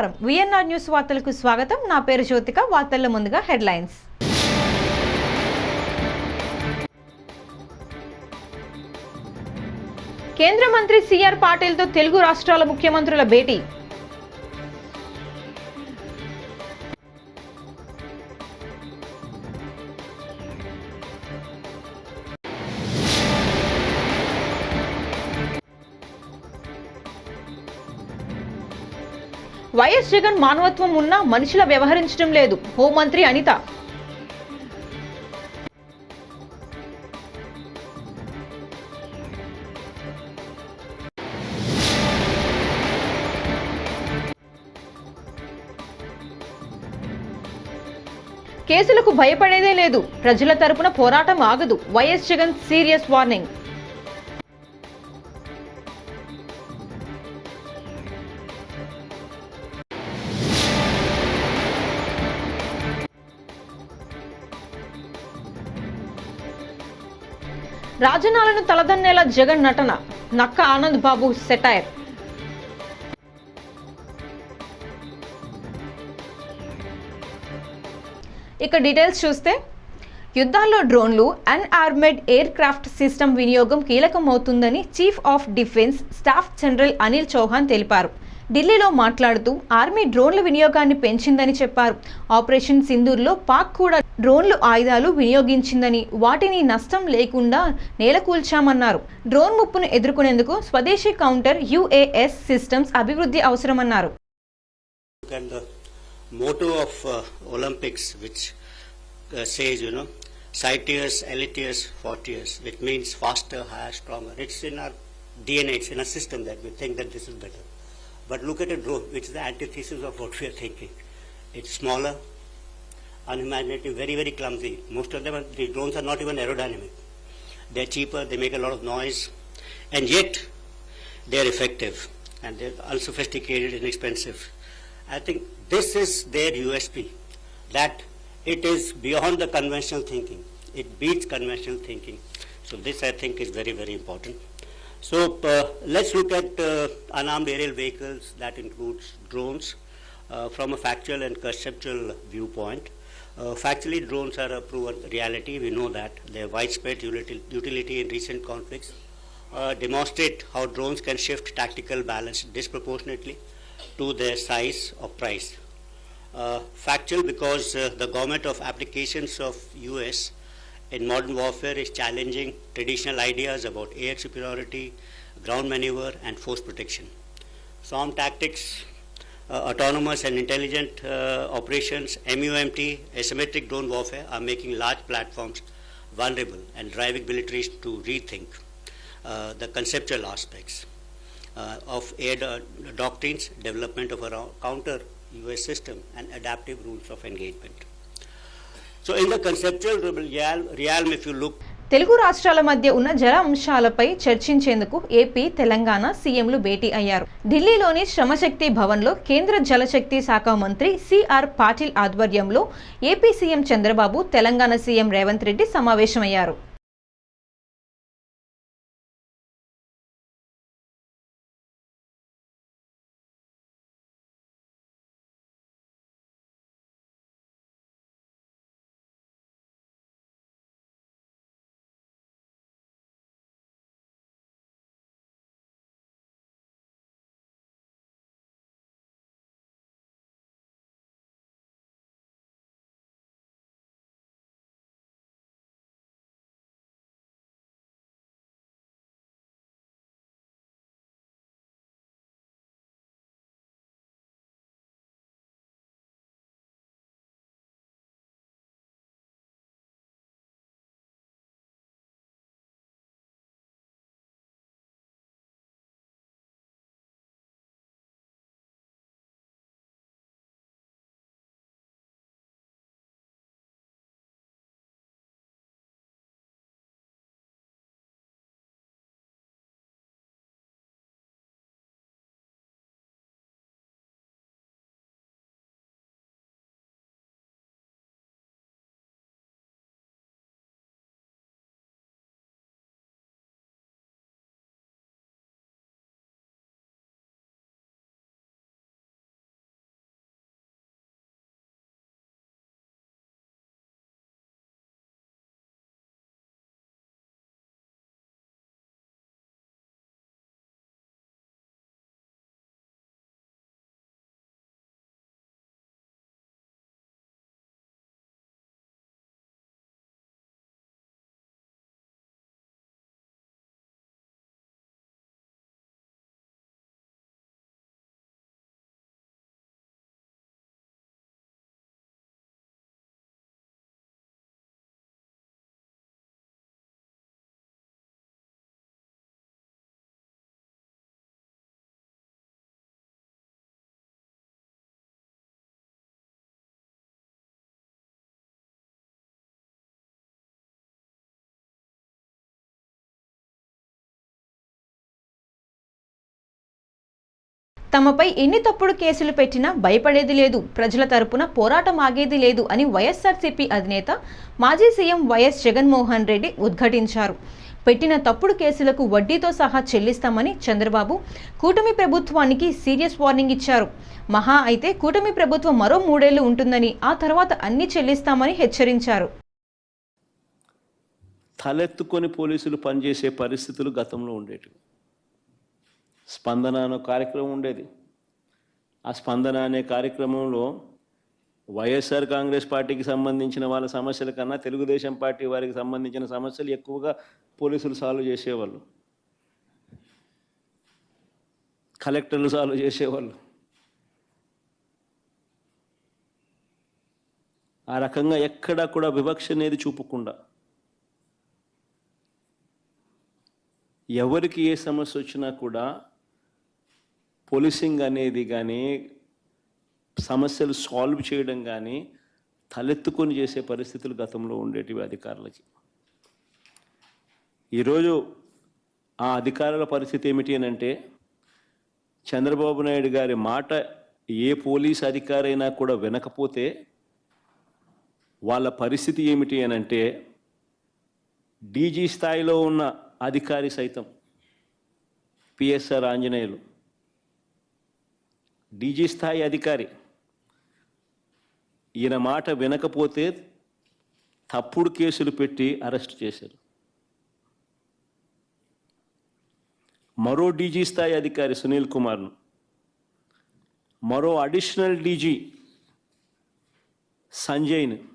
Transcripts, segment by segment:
నమస్కారం. VNR news వార్తలకు స్వాగతం. నా పేరు జ్యోతిక. వార్తల్లో ముందుగా హెడ్లైన్స్. కేంద్ర మంత్రి సిఆర్ పాటిల్తో తెలుగు రాష్ట్రాల ముఖ్యమంత్రుల భేటీ. వైఎస్ జగన్ మానవత్వం ఉన్నా మనుషుల వ్యవహరించడం లేదు. హోంమంత్రి అనిత. కేసులకు భయపడేదే లేదు. ప్రజల తరపున పోరాటం ఆగదు. YS Jagan serious warning. రాజనాలను తలదన్నేలా జగన్ నటన. నక్క ఆనంద్ బాబు సెటైర్. ఇక డీటెయిల్స్ చూస్తే యుద్ధాల్లో డ్రోన్లు అన్ఆర్మెడ్ ఎయిర్ క్రాఫ్ట్ సిస్టమ్ వినియోగం కీలకమవుతుందని chief of defence staff general Anil Chauhan తెలిపారు. ఢిల్లీలో మాట్లాడుతూ ఆర్మీ డ్రోన్ల వినియోగాన్ని పెంచిందని చెప్పారు. ఆపరేషన్ సింధూర్లో పాక్ కూడా డ్రోన్లు ఆయుధాలు వినియోగించిందని వాటిని నష్టం లేకుండా నేలకూల్చామన్నారు. డ్రోన్ ముప్పును ఎదుర్కొనేందుకు స్వదేశీ కౌంటర్ యుఏఎస్ సిస్టమ్స్ అభివృద్ధి అవసరమన్నారు. Motto of Olympics which says you know సైటియర్స్ ఎలిటియర్స్ ఫార్టియర్స్ which means faster higher stronger or DNA system that But look at a drone, which is the antithesis of what we are thinking. It's smaller, unimaginative, very, very clumsy. Most of them, are, the drones are not even aerodynamic. They're cheaper, they make a lot of noise, and yet they're effective and they're unsophisticated, inexpensive. I think this is their USP, that it is beyond the conventional thinking. It beats conventional thinking. So this I think is very, very important. So uh, let's look at uh, unarmed aerial vehicles, that includes drones, uh, from a factual and conceptual viewpoint. Uh, factually, drones are a proven reality. We know that their widespread utility, in recent conflicts uh, demonstrate how drones can shift tactical balance disproportionately to their size or price. Uh, factual because the government of applications of US in modern warfare is challenging traditional ideas about air superiority, ground maneuver, and force protection. Swarm tactics, uh, autonomous and intelligent uh, operations, MUMT, asymmetric drone warfare are making large platforms vulnerable and driving militaries to rethink uh, the conceptual aspects uh, of air do- doctrines, development of a counter US system, and adaptive rules of engagement. So, in the conceptual realm, if you look Telugu రాష్ట్రాల మధ్య ఉన్న జల అంశాలపై చర్చించేందుకు AP Telangana సీఎంలు భేటీ అయ్యారు. ఢిల్లీలోని శ్రమశక్తి భవన్లో కేంద్ర జలశక్తి శాఖ మంత్రి సిఆర్ పాటిల్ ఆధ్వర్యంలో AP CM Chandrababu Telangana CM Revanth Reddy సమావేశమయ్యారు. తమపై ఎన్ని తప్పుడు కేసులు పెట్టినా భయపడేది లేదు. ప్రజల తరపున పోరాటం ఆగేది లేదు అని వైఎస్ఆర్సీపీ అధినేత మాజీ సీఎం వైఎస్ జగన్మోహన్ రెడ్డి ఉద్ఘాటించారు. పెట్టిన తప్పుడు కేసులకు వడ్డీతో సహా చెల్లిస్తామని చంద్రబాబు కూటమి ప్రభుత్వానికి సీరియస్ వార్నింగ్ ఇచ్చారు. మహా అయితే కూటమి ప్రభుత్వం మరో మూడేళ్ళు ఉంటుందని ఆ తర్వాత అన్ని చెల్లిస్తామని హెచ్చరించారు. తలెత్తుకొని పోలీసులు పనిచేసే పరిస్థితులు గతంలో ఉండేటివి. స్పందన అనే కార్యక్రమం ఉండేది. ఆ స్పందన అనే కార్యక్రమంలో వైఎస్ఆర్ కాంగ్రెస్ పార్టీకి సంబంధించిన వాళ్ళ సమస్యల కన్నా తెలుగుదేశం పార్టీ వారికి సంబంధించిన సమస్యలు ఎక్కువగా పోలీసులు సాల్వ్ చేసేవాళ్ళు. కలెక్టర్లు సాల్వ్ చేసేవాళ్ళు. ఆ రకంగా ఎక్కడా కూడా వివక్ష అనేది చూపకుండా ఎవరికి ఏ సమస్య వచ్చినా కూడా పోలీసింగ్ అనేది కానీ సమస్యలు సాల్వ్ చేయడం కానీ తలెత్తుకొని చేసే పరిస్థితులు గతంలో ఉండేటివి అధికారులకి. ఈరోజు ఆ అధికారుల పరిస్థితి ఏమిటి అని అంటే చంద్రబాబు నాయుడు గారి మాట ఏ పోలీస్ అధికారైనా కూడా వినకపోతే వాళ్ళ పరిస్థితి ఏమిటి అని అంటే డీజీ స్థాయిలో ఉన్న అధికారి సైతం పిఎస్ఆర్ ఆంజనేయులు డీజీ స్థాయి అధికారి. ఈయన మాట వినకపోతే తప్పుడు కేసులు పెట్టి అరెస్ట్ చేశారు. మరో డీజీ స్థాయి అధికారి సునీల్ కుమార్ను. మరో అడిషనల్ డీజీ సంజయ్ను.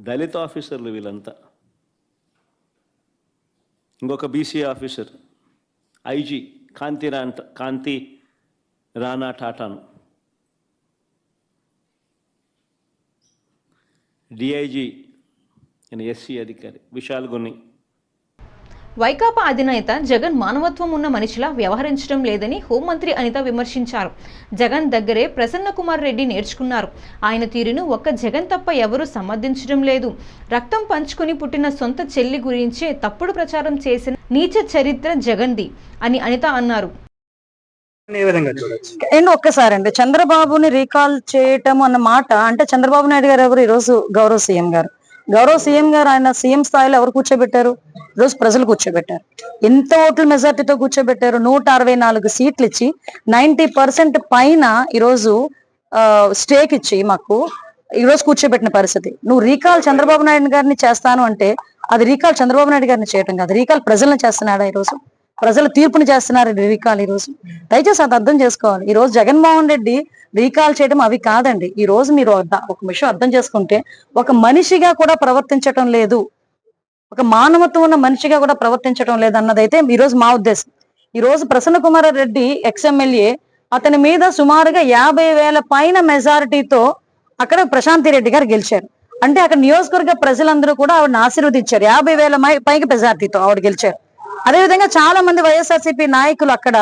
దళిత ఆఫీసర్లు వీళ్ళంతా. ఇంకొక బీసీ ఆఫీసర్ ఐజీ కాంతిరాంత కాంతి రానా టాటాను. డిఐజీ ఎస్సీ అధికారి విశాల్ గుని వైకాపా అధినేత జగన్ మానవత్వం ఉన్న మనిషిలా వ్యవహరించడం లేదని హోంమంత్రి అనిత విమర్శించారు. జగన్ దగ్గరే ప్రసన్న కుమార్ రెడ్డి నేర్చుకున్నారు. ఆయన తీరును ఒక్క జగన్ తప్ప ఎవరూ సమర్థించడం లేదు. రక్తం పంచుకుని పుట్టిన సొంత చెల్లి గురించే తప్పుడు ప్రచారం చేసిన నీచ చరిత్ర జగన్ది అని అనిత అన్నారు. ఏ ఒక్కసారి అండి ఒక్కసారండి చంద్రబాబుని రీకాల్ చేయటం అన్న మాట అంటే చంద్రబాబు నాయుడు గారు ఎవరు? ఈరోజు గౌరవ సీఎం గారు. గౌరవ సీఎం గారు ఆయన సీఎం స్థాయిలో ఎవరు కూర్చోబెట్టారు? ఈరోజు ప్రజలు కూర్చోబెట్టారు. ఎంత ఓట్ల మెజార్టీతో కూర్చోబెట్టారు? నూట అరవై నాలుగు సీట్లు ఇచ్చి నైన్టీ పర్సెంట్ పైన ఈరోజు స్టేక్ ఇచ్చి మాకు ఈరోజు కూర్చోబెట్టిన పరిస్థితి. నువ్వు రీకాల్ చంద్రబాబు నాయుడు గారిని చేస్తాను అంటే అది రీకాల్ చంద్రబాబు నాయుడు గారిని చేయటం కాదు. రీకాల్ ప్రజలను చేస్తున్నాడా ఈరోజు? ప్రజలు తీర్పుని చేస్తున్నారు రీకాల్ ఈ రోజు దయచేసి అది అర్థం చేసుకోవాలి. ఈ రోజు జగన్మోహన్ రెడ్డి రీకాల్ చేయడం అవి కాదండి. ఈ రోజు మీరు ఒక విషయం అర్థం చేసుకుంటే ఒక మనిషిగా కూడా ప్రవర్తించటం లేదు. ఒక మానవత్వం ఉన్న మనిషిగా కూడా ప్రవర్తించడం లేదు అన్నదైతే ఈ రోజు మా ఉద్దేశం. ఈ రోజు ప్రసన్న కుమార్ రెడ్డి ఎక్స్ఎమ్మెల్యే అతని మీద సుమారుగా యాభై వేల పైన మెజారిటీతో అక్కడ ప్రశాంతి రెడ్డి గారు గెలిచారు. అంటే అక్కడ నియోజకవర్గ ప్రజలందరూ కూడా ఆవిడని ఆశీర్వదించారు. యాభై వేల మై- పైకి మెజారిటీతో ఆవిడ గెలిచారు. అదేవిధంగా చాలా మంది వైఎస్ఆర్సీపీ నాయకులు అక్కడ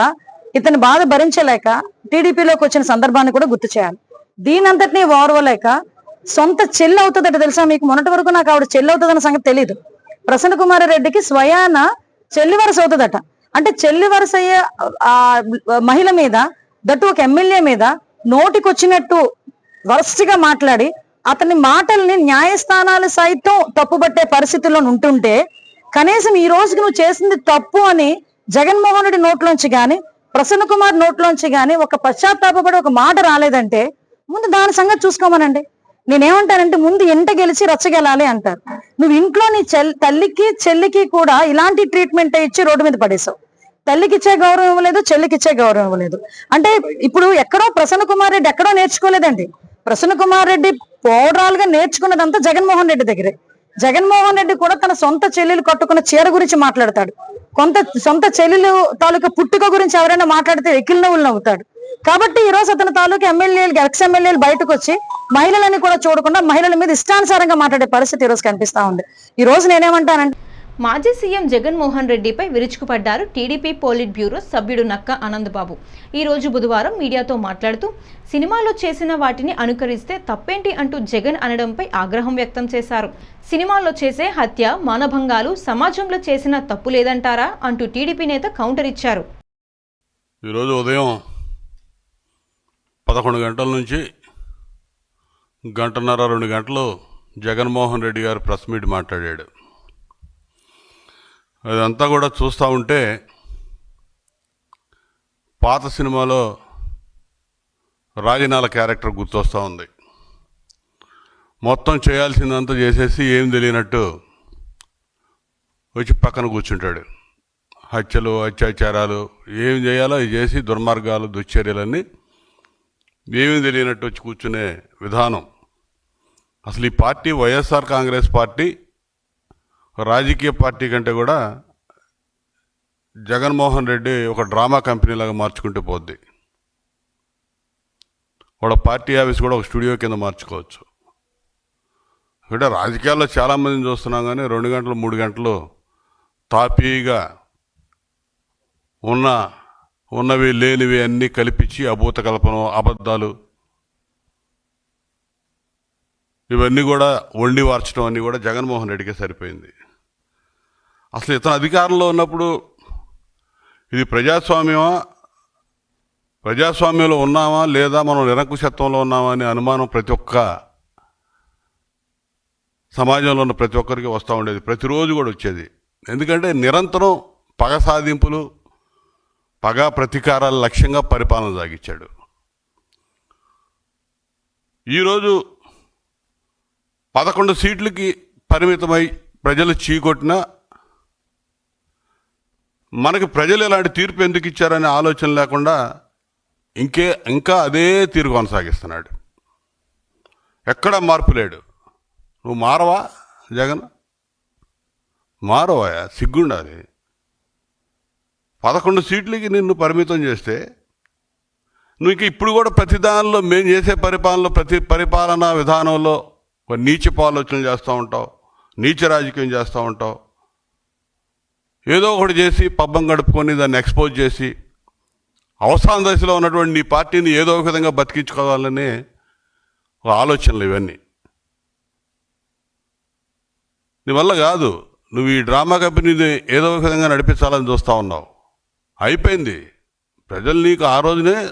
ఇతని బాధ భరించలేక టీడీపీలోకి వచ్చిన సందర్భాన్ని కూడా గుర్తు చేయాలి. దీనంతటినీ ఓర్వలేక సొంత చెల్లి అవుతుందట తెలుసా మీకు? మొన్నటి వరకు నాకు ఆవిడ చెల్లి అవుతుందన్న సంగతి తెలియదు ప్రసన్న కుమార్ రెడ్డికి స్వయాన చెల్లి వరుస అవుతుందట. అంటే చెల్లి వరుస అయ్యే ఆ మహిళ మీద దట్టు ఒక ఎమ్మెల్యే మీద నోటికొచ్చినట్టు వరస్ట్గా మాట్లాడి అతని మాటల్ని న్యాయస్థానాలు సైతం తప్పుబట్టే పరిస్థితుల్లో ఉంటుంటే కనీసం ఈ రోజుకి నువ్వు చేసింది తప్పు అని జగన్మోహన్ రెడ్డి నోట్లోంచి గాని ప్రసన్న కుమార్ నోట్లోంచి గాని ఒక పశ్చాత్తాపపడి ఒక మాట రాలేదంటే ముందు దాని సంగతి చూసుకోమనండి. నేనేమంటానంటే ముందు ఎంట గెలిచి రచ్చగెలాలి అంటారు. నువ్వు ఇంట్లో నీ తల్లికి చెల్లికి కూడా ఇలాంటి ట్రీట్మెంట్ ఇచ్చి రోడ్డు మీద పడేశావు. తల్లికి ఇచ్చే గౌరవం ఇవ్వలేదు చెల్లికి ఇచ్చే గౌరవం ఇవ్వలేదు అంటే ఇప్పుడు ఎక్కడో ప్రసన్న కుమార్ రెడ్డి ఎక్కడో నేర్చుకోలేదండి. ప్రసన్న కుమార్ రెడ్డి ఓవరాల్గా నేర్చుకున్నదంతా జగన్మోహన్ రెడ్డి దగ్గరే. జగన్మోహన్ రెడ్డి కూడా తన సొంత చెల్లెలు కట్టుకున్న చీర గురించి మాట్లాడతాడు. కొంత సొంత చెల్లెలు తాలూకా పుట్టుక గురించి ఎవరైనా మాట్లాడితే ఎకిల్ నవ్వులు నవ్వుతాడు. కాబట్టి ఈ రోజు అతని తాలూకా ఎమ్మెల్యేలు ఎక్స్ ఎమ్మెల్యేలు బయటకు వచ్చి మహిళలని కూడా చూడకుండా మహిళల మీద ఇష్టానుసారంగా మాట్లాడే పరిస్థితి ఈ రోజు కనిపిస్తా ఉంది. ఈ రోజు నేనేమంటానంటే మాజీ సీఎం జగన్మోహన్ రెడ్డిపై విరుచుకుపడ్డారు టీడీపీ పోలిట్ బ్యూరో సభ్యుడు నక్క ఆనందబాబు. ఈ రోజు బుధవారం మీడియాతో మాట్లాడుతూ సినిమాలో చేసిన వాటిని అనుకరిస్తే తప్పేంటి అంటూ జగన్ అనడంపై ఆగ్రహం వ్యక్తం చేశారు. సినిమాల్లో చేసే హత్య మానభంగాలు సమాజంలో చేసిన తప్పు లేదంటారా అంటూ టీడీపీ నేత కౌంటర్ ఇచ్చారు. ఈరోజు ఉదయం పదకొండు గంటల నుంచి గంటన్నర రెండు గంటలు జగన్మోహన్ రెడ్డి గారు ప్రెస్ మీట్ మాట్లాడాడు. అదంతా కూడా చూస్తూ ఉంటే పాత సినిమాలో రాజనాల క్యారెక్టర్ గుర్తొస్తూ ఉంది. మొత్తం చేయాల్సిందంతా చేసేసి ఏం తెలియనట్టు వచ్చి పక్కన కూర్చుంటాడు. హత్యలు అత్యాచారాలు ఏం చేయాలో అవి చేసి దుర్మార్గాలు దుశ్చర్యలన్నీ ఏమీ తెలియనట్టు వచ్చి కూర్చునే విధానం. అసలు ఈ పార్టీ వైఎస్ఆర్ కాంగ్రెస్ పార్టీ రాజకీయ పార్టీ కంటే కూడా జగన్మోహన్ రెడ్డి ఒక డ్రామా కంపెనీ లాగా మార్చుకుంటే పోద్ది. వాళ్ళ పార్టీ ఆఫీస్ కూడా ఒక స్టూడియో కింద మార్చుకోవచ్చు. అంటే రాజకీయాల్లో చాలామందిని చూస్తున్నాం కానీ రెండు గంటలు మూడు గంటలు తాపీగా ఉన్న ఉన్నవి లేనివి అన్నీ కల్పించి అభూత కల్పన అబద్ధాలు ఇవన్నీ కూడా వండి వార్చడం అన్నీ కూడా జగన్మోహన్ రెడ్డికే సరిపోయింది. అసలు ఇతను అధికారంలో ఉన్నప్పుడు ఇది ప్రజాస్వామ్యమా? ప్రజాస్వామ్యంలో ఉన్నామా? లేదా మనం నిరంకుశత్వంలో ఉన్నామా అనే అనుమానం ప్రతి ఒక్క సమాజంలో ఉన్న ప్రతి ఒక్కరికి వస్తూ ఉండేది. ప్రతిరోజు కూడా వచ్చేది. ఎందుకంటే నిరంతరం పగ సాధింపులు పగ ప్రతీకారాల లక్ష్యంగా పరిపాలన సాగించాడు. ఈరోజు పదకొండు సీట్లకి పరిమితమై ప్రజలు చీకొట్టిన మనకి ప్రజలు ఇలాంటి తీర్పు ఎందుకు ఇచ్చారనే ఆలోచన లేకుండా ఇంకే ఇంకా అదే తీరు కొనసాగిస్తున్నాడు. ఎక్కడ మార్పు లేడు. నువ్వు మారవా జగన్? మారవా సిగ్గుండాలి. పదకొండు సీట్లకి నిన్ను పరిమితం చేస్తే నువ్వు ఇప్పుడు కూడా ప్రతి దానిలో మేము చేసే పరిపాలనలో ప్రతి పరిపాలనా విధానంలో ఒక నీచపు ఆలోచనలు చేస్తూ ఉంటావు నీచ రాజకీయం చేస్తూ ఉంటావు. ఏదో ఒకటి చేసి పబ్బం గడుపుకొని దాన్ని ఎక్స్పోజ్ చేసి అవసాన దశలో ఉన్నటువంటి నీ పార్టీని ఏదో ఒక విధంగా బతికించుకోవాలనే ఒక ఆలోచనలు ఇవన్నీ. నీ వల్ల కాదు. నువ్వు ఈ డ్రామా కంపెనీని ఏదో ఒక విధంగా నడిపించాలని చూస్తూ ఉన్నావు. అయిపోయింది. ప్రజలు నీకు ఆ రోజునే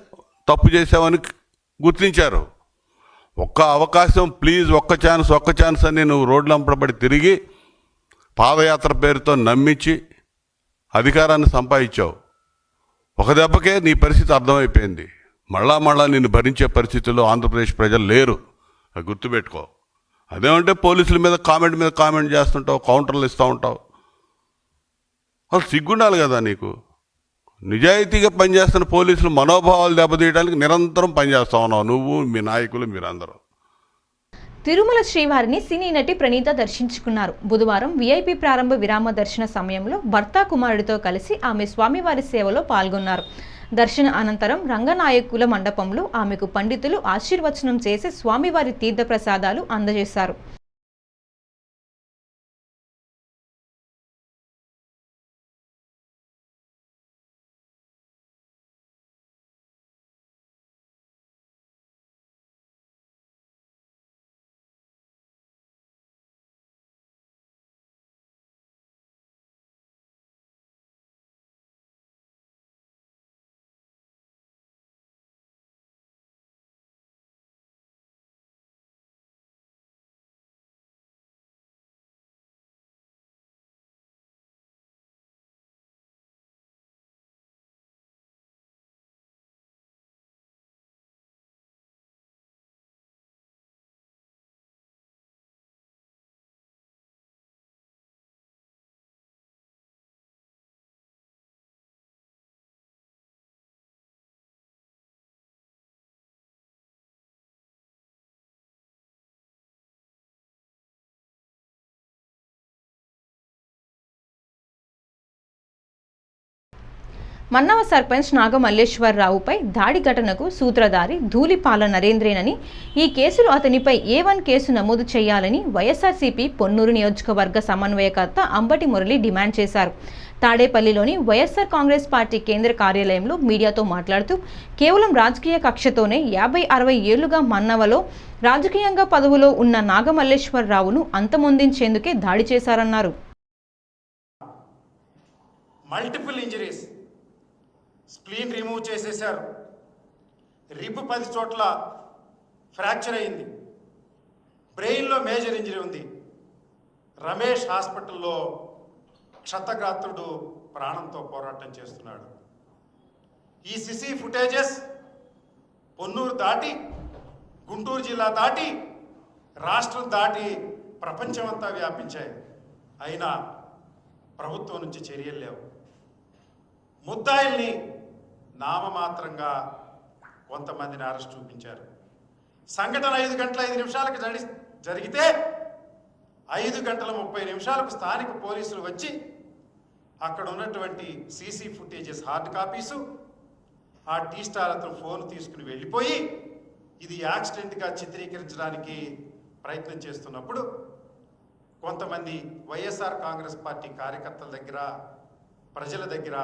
తప్పు చేసావని గుర్తించారు. ఒక్క అవకాశం ప్లీజ్ ఒక్క ఛాన్స్ ఒక్క ఛాన్స్ అని నువ్వు రోడ్లు అంపడబడి తిరిగి పాదయాత్ర పేరుతో నమ్మించి అధికారాన్ని సంపాదించావు. ఒక దెబ్బకే నీ పరిస్థితి అర్థమైపోయింది. మళ్ళా మళ్ళా నిన్ను భరించే పరిస్థితుల్లో ఆంధ్రప్రదేశ్ ప్రజలు లేరు. అది గుర్తుపెట్టుకో. అదేమంటే పోలీసుల మీద కామెంట్ మీద కామెంట్ చేస్తుంటావు కౌంటర్లు ఇస్తూ ఉంటావు. అసలు సిగ్గుండాలి కదా నీకు. నిజాయితీగా పనిచేస్తున్న పోలీసులు మనోభావాలు దెబ్బతీయడానికి నిరంతరం పనిచేస్తా ఉన్నావు నువ్వు మీ నాయకులు మీరందరూ. తిరుమల శ్రీవారిని సినీ నటి ప్రణీత దర్శించుకున్నారు. బుధవారం వీఐపీ ప్రారంభ విరామ దర్శన సమయంలో భర్త కుమారుడితో కలిసి ఆమె స్వామివారి సేవలో పాల్గొన్నారు. దర్శన అనంతరం రంగనాయకుల మండపంలో ఆమెకు పండితులు ఆశీర్వచనం చేసి స్వామివారి తీర్థప్రసాదాలు అందజేశారు. మన్నవ సర్పంచ్ నాగమల్లేశ్వరరావుపై దాడి ఘటనకు సూత్రధారి ధూళిపాల నరేంద్రేనని ఈ కేసులో అతనిపై ఏ వన్ కేసు నమోదు చేయాలని వైఎస్ఆర్సీపీ పొన్నూరు నియోజకవర్గ సమన్వయకర్త అంబటి మురళి డిమాండ్ చేశారు. తాడేపల్లిలోని వైఎస్ఆర్ కాంగ్రెస్ పార్టీ కేంద్ర కార్యాలయంలో మీడియాతో మాట్లాడుతూ కేవలం రాజకీయ కక్షతోనే యాభై అరవై ఏళ్ళుగా మన్నవలో రాజకీయంగా పదవిలో ఉన్న నాగమల్లేశ్వరరావును అంతమొందించేందుకే దాడి చేశారన్నారు. మల్టిపుల్ ఇంజరీస్ స్ప్లీన్ రిమూవ్ చేసేసారు రిబ్ పది చోట్ల ఫ్రాక్చర్ అయింది. బ్రెయిన్లో మేజర్ ఇంజరీ ఉంది. రమేష్ హాస్పిటల్లో క్షతగాత్రుడు ప్రాణంతో పోరాటం చేస్తున్నాడు. ఈ సిసి ఫుటేజెస్ పొన్నూరు దాటి గుంటూరు జిల్లా దాటి రాష్ట్రం దాటి ప్రపంచమంతా వ్యాపించాయి. అయినా ప్రభుత్వం నుంచి చర్యలు లేవు. ముద్దాయిల్ని నామమాత్రంగా కొంతమందిని అరెస్ట్ చూపించారు. సంఘటన ఐదు గంటల ఐదు నిమిషాలకు జడి జరిగితే ఐదు గంటల ముప్పై నిమిషాలకు స్థానిక పోలీసులు వచ్చి అక్కడ ఉన్నటువంటి సీసీ ఫుటేజెస్ హార్డ్ కాపీసు ఆ టీ స్టార్ అతను ఫోన్ తీసుకుని వెళ్ళిపోయి ఇది యాక్సిడెంట్గా చిత్రీకరించడానికి ప్రయత్నం చేస్తున్నప్పుడు కొంతమంది వైఎస్ఆర్ కాంగ్రెస్ పార్టీ కార్యకర్తల దగ్గర ప్రజల దగ్గర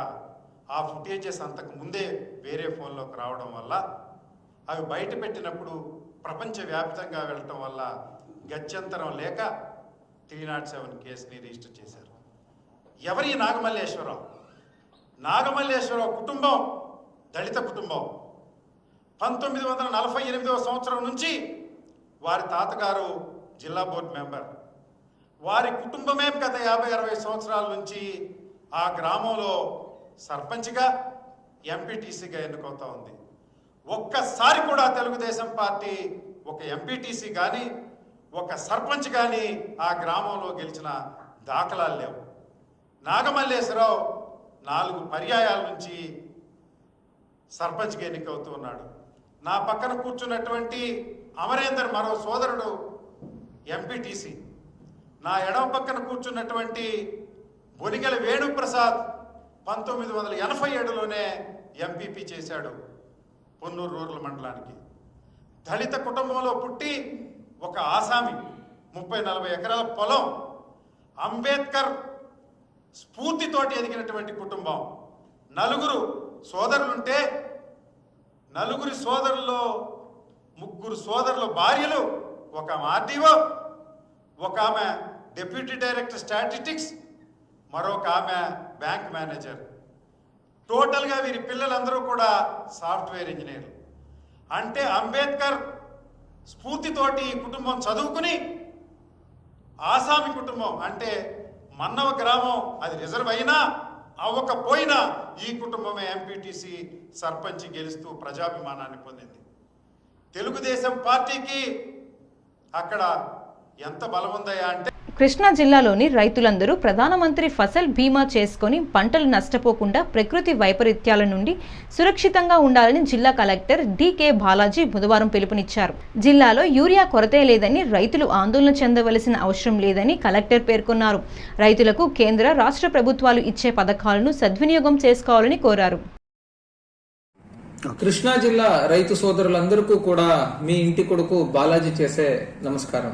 ఆ ఫుటేజెస్ అంతకు ముందే వేరే ఫోన్లోకి రావడం వల్ల అవి బయట పెట్టినప్పుడు ప్రపంచవ్యాప్తంగా వెళ్ళటం వల్ల గత్యంతరం లేక త్రీ నాట్ సెవెన్ కేసుని రిజిస్టర్ చేశారు. ఎవరి నాగమల్లేశ్వరరావు నాగమల్లేశ్వరరావు కుటుంబం దళిత కుటుంబం. పంతొమ్మిది వందల నలభై ఎనిమిదవ సంవత్సరం నుంచి వారి తాతగారు జిల్లా బోర్డు మెంబర్. వారి కుటుంబమే గత యాభై అరవై సంవత్సరాల నుంచి ఆ గ్రామంలో సర్పంచ్గా ఎంపీటీసీగా ఎన్నుకవుతా ఉంది. ఒక్కసారి కూడా తెలుగుదేశం పార్టీ ఒక ఎంపీటీసీ కానీ ఒక సర్పంచ్ కానీ ఆ గ్రామంలో గెలిచిన దాఖలాలు లేవు. నాగమల్లేశ్వరరావు నాలుగు పర్యాయాల నుంచి సర్పంచ్గా ఎన్నికవుతూ ఉన్నాడు. నా పక్కన కూర్చున్నటువంటి అమరేందర్ మరో సోదరుడు ఎంపీటీసీ నా ఎడమ పక్కన కూర్చున్నటువంటి బొనిగల వేణుప్రసాద్ పంతొమ్మిది వందల ఎనభై ఏడులోనే ఎంపీపీ చేశాడు పొన్నూరు రూరల్ మండలానికి. దళిత కుటుంబంలో పుట్టి ఒక ఆసామి ముప్పై నలభై ఎకరాల పొలం అంబేద్కర్ స్ఫూర్తితోటి ఎదిగినటువంటి కుటుంబం. నలుగురు సోదరులుంటే నలుగురి సోదరుల్లో ముగ్గురు సోదరుల భార్యలు ఒక ఆర్డీఓ ఒక ఆమె డెప్యూటీ డైరెక్టర్ స్టాటిస్టిక్స్ మరొక ఆమె బ్యాంక్ మేనేజర్. టోటల్గా వీరి పిల్లలందరూ కూడా సాఫ్ట్వేర్ ఇంజనీర్లు. అంటే అంబేద్కర్ స్ఫూర్తితోటి ఈ కుటుంబం చదువుకుని ఆసామి కుటుంబం అంటే మన్నవ గ్రామం అది రిజర్వ్ అయినా అవ్వకపోయినా ఈ కుటుంబమే ఎంపీటీసీ సర్పంచ్ గెలుస్తూ ప్రజాభిమానాన్ని పొందింది. తెలుగుదేశం పార్టీకి అక్కడ ఎంత బలం ఉందయ్యా అంటే కృష్ణా జిల్లాలోని రైతులందరూ ప్రధానమంత్రి ఫసల్ బీమా చేసుకొని పంటలు నష్టపోకుండా ప్రకృతి వైపరీత్యాల నుండి సురక్షితంగా ఉండాలని జిల్లా కలెక్టర్ డికే బాలాజీ బుధవారం పిలుపునిచ్చారు. జిల్లాలో యూరియా కొరతే లేదని రైతులు ఆందోళన చెందవలసిన అవసరం లేదని కలెక్టర్ పేర్కొన్నారు. రైతులకు కేంద్ర రాష్ట్ర ప్రభుత్వాలు ఇచ్చే పథకాలను సద్వినియోగం చేసుకోవాలని కోరారు. కృష్ణా జిల్లా రైతు సోదరులందరికీ కూడా మీ ఇంటి కొడుకు బాలాజీ చేసే నమస్కారం.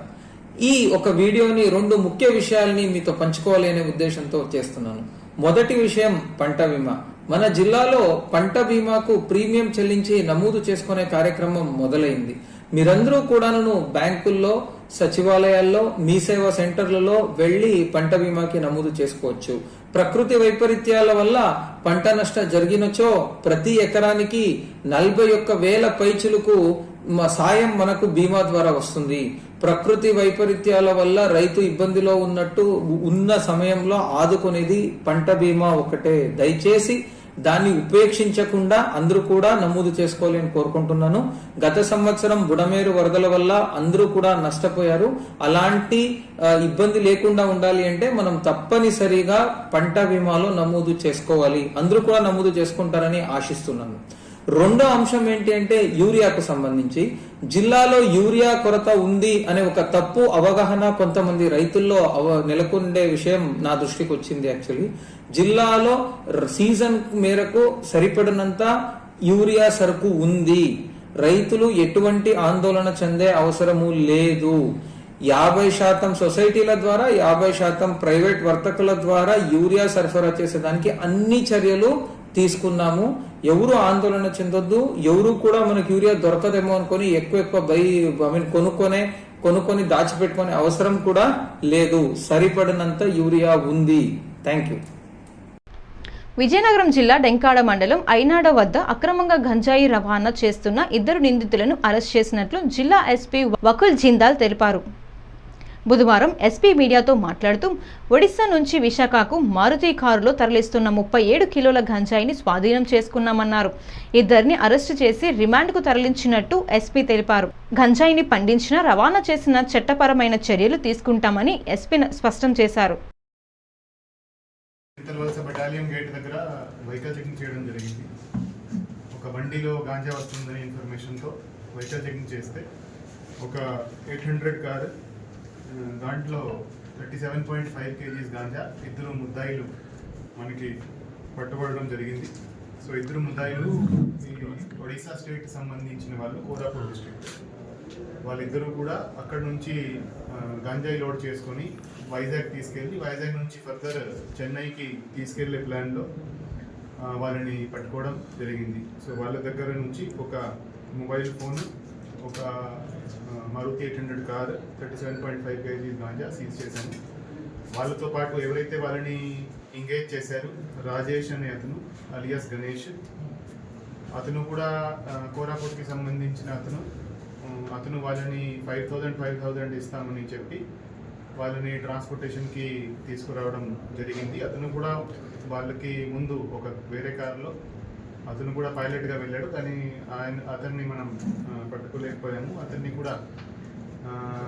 ఈ ఒక వీడియోని రెండు ముఖ్య విషయాల్ని మీతో పంచుకోవాలి అనే ఉద్దేశంతో చేస్తున్నాను. మొదటి విషయం పంట బీమా. మన జిల్లాలో పంట బీమాకు ప్రీమియం చెల్లించి నమోదు చేసుకునే కార్యక్రమం మొదలైంది. మీరందరూ కూడాను బ్యాంకుల్లో సచివాలయాల్లో మీ సేవా సెంటర్లలో వెళ్ళి పంట బీమాకి నమోదు చేసుకోవచ్చు. ప్రకృతి వైపరీత్యాల వల్ల పంట నష్టం జరిగినచో ప్రతి ఎకరానికి నలభై ఒక్క వేల పైచులకు సాయం మనకు బీమా ద్వారా వస్తుంది. ప్రకృతి వైపరీత్యాల వల్ల రైతు ఇబ్బందిలో ఉన్నట్టు ఉన్న సమయంలో ఆదుకునేది పంట బీమా ఒకటే. దయచేసి దాన్ని ఉపేక్షించకుండా అందరూ కూడా నమోదు చేసుకోవాలి అని కోరుకుంటున్నాను. గత సంవత్సరం బుడమేరు వరదల వల్ల అందరూ కూడా నష్టపోయారు. అలాంటి ఇబ్బంది లేకుండా ఉండాలి అంటే మనం తప్పనిసరిగా పంట బీమాలో నమోదు చేసుకోవాలి. అందరూ కూడా నమోదు చేసుకుంటారని ఆశిస్తున్నాను. రెండో అంశం ఏంటి అంటే యూరియాకు సంబంధించి. జిల్లాలో యూరియా కొరత ఉంది అనే ఒక తప్పు అవగాహన కొంతమంది రైతుల్లో అవ నెలకొండే విషయం నా దృష్టికి వచ్చింది యాక్చువల్లీ. జిల్లాలో సీజన్ మేరకు సరిపడినంత యూరియా సరుకు ఉంది. రైతులు ఎటువంటి ఆందోళన చెందే అవసరము లేదు. యాభై శాతం సొసైటీల ద్వారా యాభై శాతం ప్రైవేట్ వర్తకుల ద్వారా యూరియా సరఫరా చేసేదానికి అన్ని చర్యలు తీసుకున్నాము. ఎవరు ఆందోళన చెందొద్దు. ఎవరు కూడా మనకి యూరియా దొరకదేమో అనుకొని ఎక్కువ ఎక్కువ బై ఐ మీన్ కొనుక్కొనే కొనుక్కొని దాచిపెట్టుకునే అవసరం కూడా లేదు. సరిపడినంత యూరియా ఉంది. Thank you. విజయనగరం జిల్లా డెంకాడ మండలం ఐనాడ వద్ద అక్రమంగా గంజాయి రవాణా చేస్తున్న ఇద్దరు నిందితులను అరెస్ట్ చేసినట్లు జిల్లా ఎస్పీ వకుల్ జిందాల్ తెలిపారు. బుధవారం ఎస్పీ మీడియాతో మాట్లాడుతూ ఒడిశా నుంచి విశాఖకు మారుతి కారులో తరలిస్తున్న ముప్పై ఏడు కిలోల గంజాయిని స్వాధీనం చేసుకున్నామన్నారు. ఇద్దరిని అరెస్టు చేసి రిమాండ్కు తరలించినట్టు ఎస్పీ తెలిపారు. గంజాయిని పండించిన రవాణా చేసిన చట్టపరమైన చర్యలు తీసుకుంటామని ఎస్పీ స్పష్టం చేశారు. గేట్ దగ్గర వెహికల్ చెకింగ్ చేయడం జరిగింది. ఒక బండిలో గాంజా వస్తుందని ఇన్ఫర్మేషన్తో వెహికల్ చెకింగ్ చేస్తే ఒక ఎయిట్ హండ్రెడ్ కారు దాంట్లో thirty seven point five kgs ganja ఇద్దరు ముద్దాయిలు మనకి పట్టుబడడం జరిగింది. సో ఇద్దరు ముద్దాయిలు ఒడిశా స్టేట్ సంబంధించిన వాళ్ళు కోరాపూర్ డిస్ట్రిక్ట్. వాళ్ళిద్దరూ కూడా అక్కడ నుంచి ఆ, గంజాయి లోడ్ చేసుకొని వైజాగ్ తీసుకెళ్ళి వైజాగ్ నుంచి ఫర్దర్ చెన్నైకి తీసుకెళ్ళే ప్లాన్లో వాళ్ళని పట్టుకోవడం జరిగింది. సో వాళ్ళ దగ్గర నుంచి ఒక మొబైల్ ఫోన్ ఒక Maruti eight hundred car thirty seven point five kg ganja seize చేశాను. వాళ్ళతో పాటు ఎవరైతే వాళ్ళని ఎంగేజ్ చేశారు రాజేష్ అనే అతను అలియాస్ గణేష్. అతను కూడా కోరాపూర్కి సంబంధించిన అతను. అతను వాళ్ళని ఫైవ్ థౌజండ్ ఫైవ్ థౌజండ్ ఇస్తామని చెప్పి వాళ్ళని ట్రాన్స్పోర్టేషన్కి తీసుకురావడం జరిగింది. అతను కూడా వాళ్ళకి ముందు ఒక వేరే కారులో అతను కూడా పైలట్గా వెళ్ళాడు. కానీ ఆయన అతన్ని మనం పట్టుకోలేకపోయాము. అతన్ని కూడా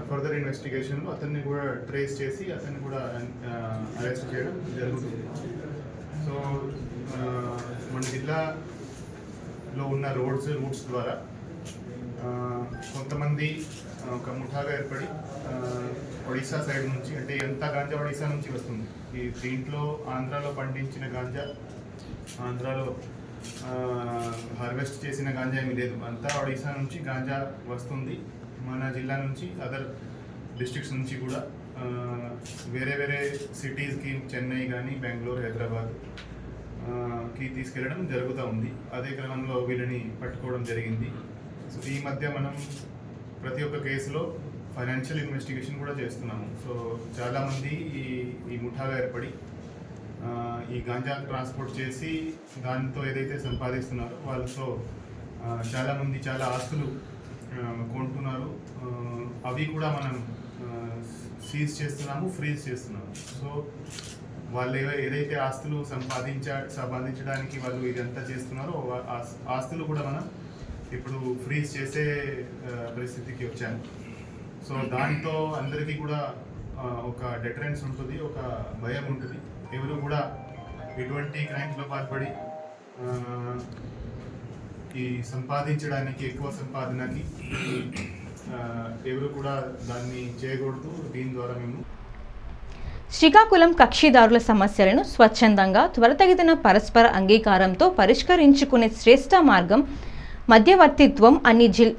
ఫర్దర్ ఇన్వెస్టిగేషన్లో అతన్ని కూడా ట్రేస్ చేసి అతన్ని కూడా అరెస్ట్ చేయడం జరుగుతుంది. సో మన జిల్లాలో ఉన్న రోడ్స్ రూట్స్ ద్వారా కొంతమంది ఒక ముఠాగా ఏర్పడి ఒడిశా సైడ్ నుంచి అంటే ఎంత గాంజా ఒడిశా నుంచి వస్తుంది? ఈ దీంట్లో ఆంధ్రాలో పండించిన గాంజా ఆంధ్రాలో హార్వెస్ట్ చేసిన గాంజా ఏమీ లేదు. అంతా ఒడిశా నుంచి గాంజా వస్తుంది. మన జిల్లా నుంచి అదర్ డిస్ట్రిక్ట్స్ నుంచి కూడా వేరే వేరే సిటీస్కి చెన్నై కానీ బెంగళూరు హైదరాబాద్కి తీసుకెళ్ళడం జరుగుతూ ఉంది. అదే క్రమంలో వీళ్ళని పట్టుకోవడం జరిగింది. సో ఈ మధ్య మనం ప్రతి ఒక్క కేసులో ఫైనాన్షియల్ ఇన్వెస్టిగేషన్ కూడా చేస్తున్నాము. సో చాలామంది ఈ ఈ ముఠాగా ఏర్పడి ఈ గాంజా ట్రాన్స్పోర్ట్ చేసి దాంతో ఏదైతే సంపాదిస్తున్నారో వాళ్ళతో చాలామంది చాలా ఆస్తులు కొంటున్నారు. అవి కూడా మనం సీజ్ చేస్తున్నాము ఫ్రీజ్ చేస్తున్నాము. సో వాళ్ళు ఏదైతే ఆస్తులు సంపాదించ సంపాదించడానికి వాళ్ళు ఇదంతా చేస్తున్నారో ఆస్తులు కూడా మనం ఇప్పుడు ఫ్రీజ్ చేసే పరిస్థితికి వచ్చాము. సో దాంతో అందరికీ కూడా ఒక డెటరెన్స్ ఉంటుంది ఒక భయం ఉంటుంది. ఎవరు కూడా ఎటువంటి క్రైమ్స్లో పాల్పడి ఈ సంపాదించడానికి ఎక్కువ సంపాదనకి ఎవరు కూడా దాన్ని చేయకూడదు. దీని ద్వారా మేము శ్రీకాకుళం కక్షిదారుల సమస్యలను స్వచ్ఛందంగా త్వరితగతిన పరస్పర అంగీకారంతో పరిష్కరించుకునే శ్రేష్ఠ మార్గం మధ్యవర్తిత్వం అని జిల్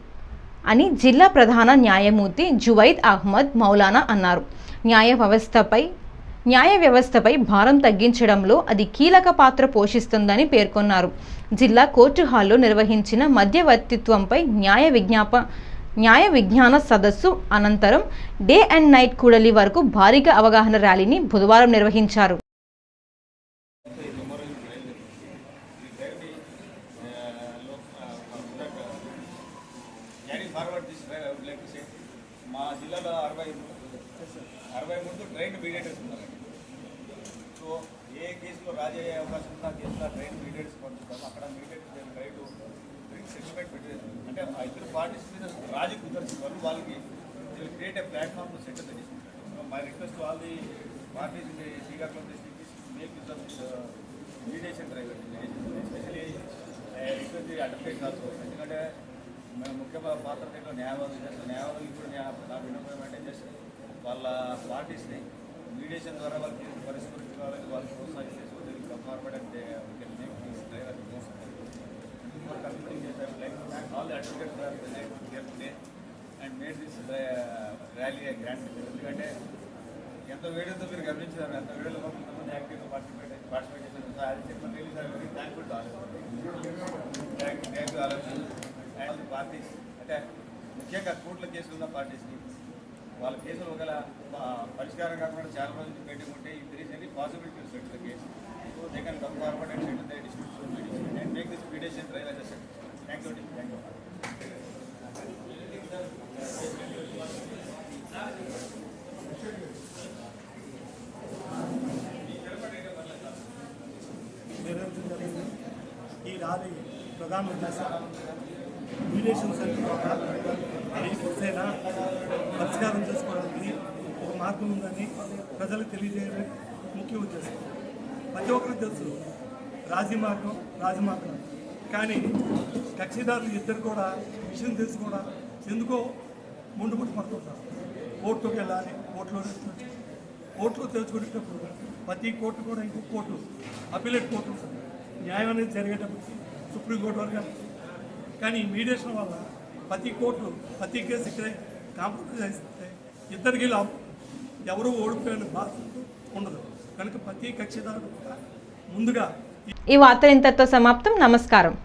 అని జిల్లా ప్రధాన న్యాయమూర్తి జువైద్ అహ్మద్ మౌలానా అన్నారు. న్యాయ వ్యవస్థపై న్యాయ వ్యవస్థపై భారం తగ్గించడంలో అది కీలక పాత్ర పోషిస్తుందని పేర్కొన్నారు. జిల్లా కోర్టు హాల్లో నిర్వహించిన మధ్యవర్తిత్వంపై న్యాయ విజ్ఞాప న్యాయ విజ్ఞాన సదస్సు అనంతరం డే అండ్ నైట్ కూడలి వరకు భారీగా అవగాహన ర్యాలీని బుధవారం నిర్వహించారు. మా జిల్లాలో అరవై అరవై ముందు ట్రైన్ మీడియేటర్స్ ఉన్నారండి సో ఏ కేసులో రాజీ అయ్యే అవకాశం ఉందో. కేసులో ట్రైన్ మీడియట్స్ పంపిస్తాము అక్కడ మీడియట్ నేను రైట్ డ్రింక్ సెటిల్మెంట్ పెట్టేది అంటే ఆ ఇద్దరు పార్టీస్ మీద రాజీ కుదర్చిన వాళ్ళు వాళ్ళకి create a platform to settle my request all the parties in the Srikakulam district make use of mediation drive especially request the advocates also ఎందుకంటే మేము ముఖ్య పాత్ర దీంట్లో న్యాయవాదులు చేస్తాం న్యాయవాదులు కూడా న్యాయ నా విన్నపం అంటే జస్ట్ వాళ్ళ పార్టీస్ని మీడియేషన్ ద్వారా వాళ్ళకి పరిష్కరించుకోవాలని వాళ్ళు ప్రోత్సహించేసి ఫార్వర్డ్ అంటే all advocates and made this rally grand ఎందుకంటే ఎంత వేడితో మీరు గమనించారు? ఎంత వేడిలో కొంతమంది యాక్టివ్గా పార్టిసిపేట్ పార్టిసిపేట్ చేశారు సో అది very thankful to all thank thank all and parties అంటే ముఖ్యంగా కోర్టుల కేసులు పార్టీస్కి వాళ్ళ కేసులు ఒకవేళ పరిష్కారం కాకుండా చాలా రోజులు పెండింగ్ ఉంటే if there is any possibility to the case and settle they disputes and make this mediation as a. Thank you. Thank you. ఈ ర్యాలీ ప్రధాన ఉద్దేశం మీడియేషన్ సెంటర్ ద్వారా పరిష్కారం చేసుకోవడానికి ఒక మార్గం ఉందని ప్రజలకు తెలియజేయడం ముఖ్య ఉద్దేశం ప్రతి ఒక్కరికి తెలుసు. రాజీ మార్గం రాజమార్గం కానీ కక్షిదారులు ఇద్దరు కూడా విషయం తెలిసి కూడా. ఎందుకో ముందుబడి పడుతుంటారు. కోర్టుకు వెళ్ళాలి కోర్టులో కోర్టులో తెలుసుకునేటప్పుడు ప్రతి కోర్టు కూడా ఇంకో కోర్టు అపిలేట్ కోర్టు ఉంటుంది. న్యాయం అనేది జరిగేటప్పటికి సుప్రీంకోర్టు వరకు కానీ. మీడియేషన్ వల్ల ప్రతి కోర్టు ప్రతి కేసు ఇక్కడే కాంప్రమైజ్ అయితే ఇద్దరికి లాభం. ఎవరు ఓడిపోయిన బాధ ఉండదు. కనుక ప్రతి కక్షిదారు ముందుగా ఈ వార్త ఇంతతో సమాప్తం. నమస్కారం.